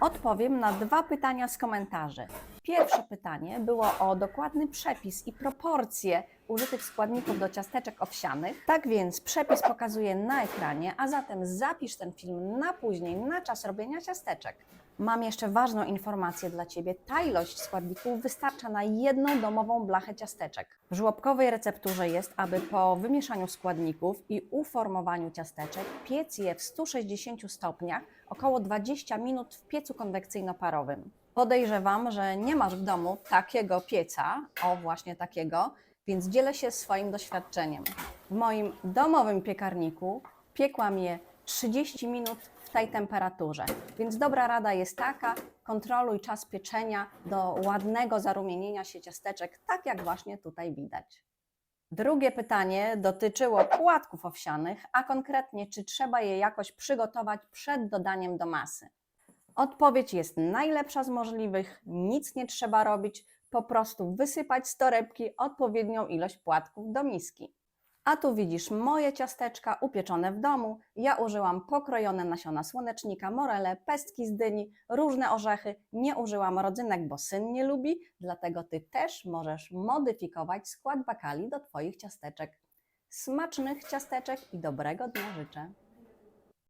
Odpowiem na dwa pytania z komentarzy. Pierwsze pytanie było o dokładny przepis i proporcje użytych składników do ciasteczek owsianych. Tak więc przepis pokazuję na ekranie, a zatem zapisz ten film na później, na czas robienia ciasteczek. Mam jeszcze ważną informację dla Ciebie. Ta ilość składników wystarcza na jedną domową blachę ciasteczek. W żłobkowej recepturze jest, aby po wymieszaniu składników i uformowaniu ciasteczek piec je w 160 stopniach około 20 minut w piecu konwekcyjno-parowym. Podejrzewam, że nie masz w domu takiego pieca, o właśnie takiego, więc dzielę się swoim doświadczeniem. W moim domowym piekarniku piekłam je 30 minut w tej temperaturze. Więc dobra rada jest taka: kontroluj czas pieczenia do ładnego zarumienienia się ciasteczek, tak jak właśnie tutaj widać. Drugie pytanie dotyczyło płatków owsianych, a konkretnie czy trzeba je jakoś przygotować przed dodaniem do masy. Odpowiedź jest najlepsza z możliwych, nic nie trzeba robić, po prostu wysypać z torebki odpowiednią ilość płatków do miski. A tu widzisz moje ciasteczka upieczone w domu. Ja użyłam pokrojone nasiona słonecznika, morele, pestki z dyni, różne orzechy. Nie użyłam rodzynek, bo syn nie lubi, dlatego Ty też możesz modyfikować skład bakali do Twoich ciasteczek. Smacznych ciasteczek i dobrego dnia życzę.